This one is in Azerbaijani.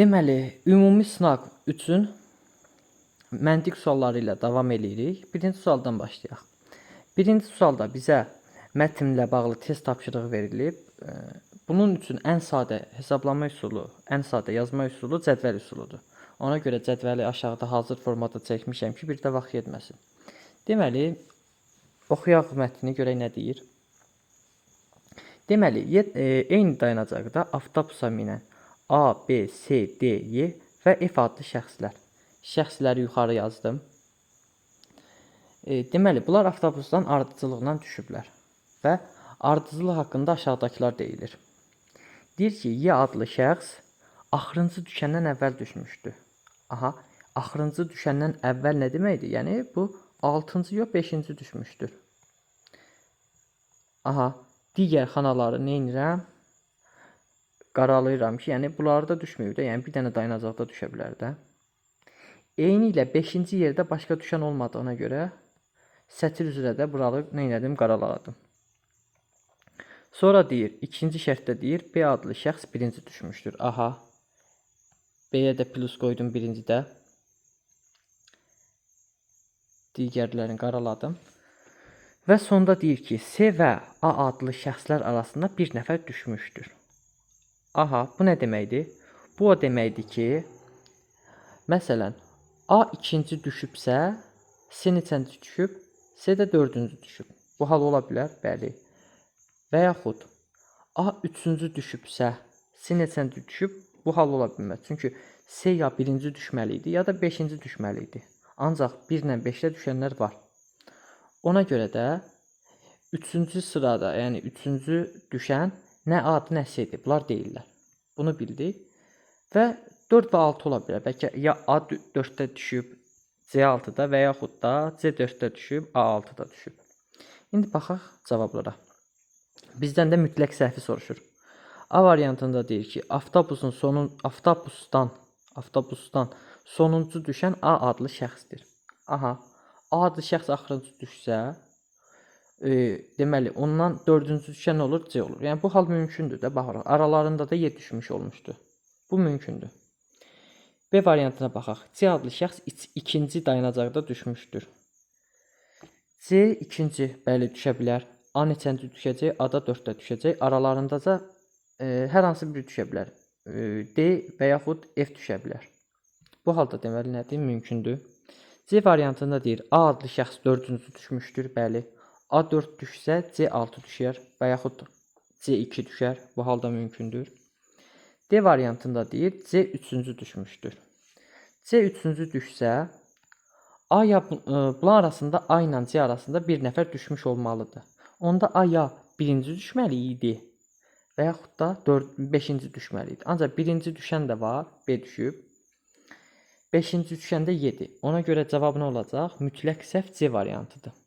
Deməli, ümumi sınaq üçün məntiq sualları ilə davam edirik. Birinci sualdan başlayaq. Birinci sualda bizə mətnlə bağlı test tapşırığı verilib. Bunun üçün ən sadə hesablama üsulu, ən sadə yazma üsulu cədvəl üsuludur. Ona görə cədvəli aşağıda hazır formada çəkmişəm ki, bir də vaxt getməsin. Deməli, oxuyaq mətni görək nə deyir. Deməli, e, eyni dayanacaqda avtobusa minən A, B, C, D, Y və F adlı şəxslər. Şəxsləri yuxarı yazdım. E, deməli, bunlar avtobusdan ardıcıllıqla düşüblər və ardıcıllıq haqqında aşağıdakılar deyilir. Deyir ki, Y adlı şəxs axırıncı düşəndən əvvəl düşmüşdü. Aha, axırıncı düşəndən əvvəl nə deməkdir? Yəni bu 6-cı yox 5-ci düşmüşdür. Aha, digər xanaları nə edirəm? Qaralayıram ki, yəni bunları da düşməyib də, yəni bir dənə dayanacaqda düşə bilər də. Eyni ilə 5-ci yerdə başqa düşən olmadığına görə sətir üzrə də buralı nə elədim? Qaraladım. Sonra deyir, ikinci şərtdə deyir, B adlı şəxs birinci düşmüşdür. Aha. B-yə də plus qoydum birincidə. Digərlərini qaraladım. Və sonda deyir ki, C və A adlı şəxslər arasında bir nəfər düşmüşdür. Aha, bu nə deməkdir? Bu o deməkdir ki, məsələn, A ikinci düşübsə, C neçənci düşüb, C də dördüncü düşüb. Bu hal ola bilər, bəli. Və yaxud A üçüncü düşübsə, C neçənci düşüb, bu hal ola bilməz. Çünki C ya birinci düşməli idi, ya da beşinci düşməli idi. Ancaq 1 ilə 5-də düşənlər var. Ona görə də üçüncü sırada, yəni üçüncü düşən nə A-dır, nə C-dir. Bunlar deyirlər. Bunu bildik. Və 4 və 6 ola bilər. Bəlkə ya A 4-də düşüb, C 6-da və yaxud da C 4-də düşüb, A 6-da düşüb. İndi baxaq cavablara. Bizdən də mütləq səhvi soruşur. A variantında deyir ki, avtobusun sonun avtobusdan avtobusdan sonuncu düşən A adlı şəxsdir. Aha. A adlı şəxs axırıncı düşsə, e, deməli ondan 4-cü düşən olur, C olur. Yəni bu hal mümkündür də, baxırıq. Aralarında da Y düşmüş olmuşdu. Bu mümkündür. B variantına baxaq. C adlı şəxs ikinci dayanacaqda düşmüşdür. C ikinci, bəli düşə bilər. A neçənci düşəcək? A da 4-də düşəcək. Aralarındaca e, hər hansı biri düşə bilər. E, D və yaxud F düşə bilər. Bu halda deməli nədir? Mümkündür. C variantında deyir A adlı şəxs 4-cü düşmüşdür, bəli. A 4 düşsə C 6 düşər və yaxud C 2 düşər. Bu halda mümkündür. D variantında deyir C 3-cü düşmüşdür. C 3-cü düşsə A ya bu- e, arasında A ilə C arasında bir nəfər düşmüş olmalıdır. Onda A ya birinci düşməli idi və yaxud da 4 5-ci düşməli idi. Ancaq birinci düşən də var, B düşüb. 5-ci düşəndə 7. Ona görə cavab nə olacaq? Mütləq səhv C variantıdır.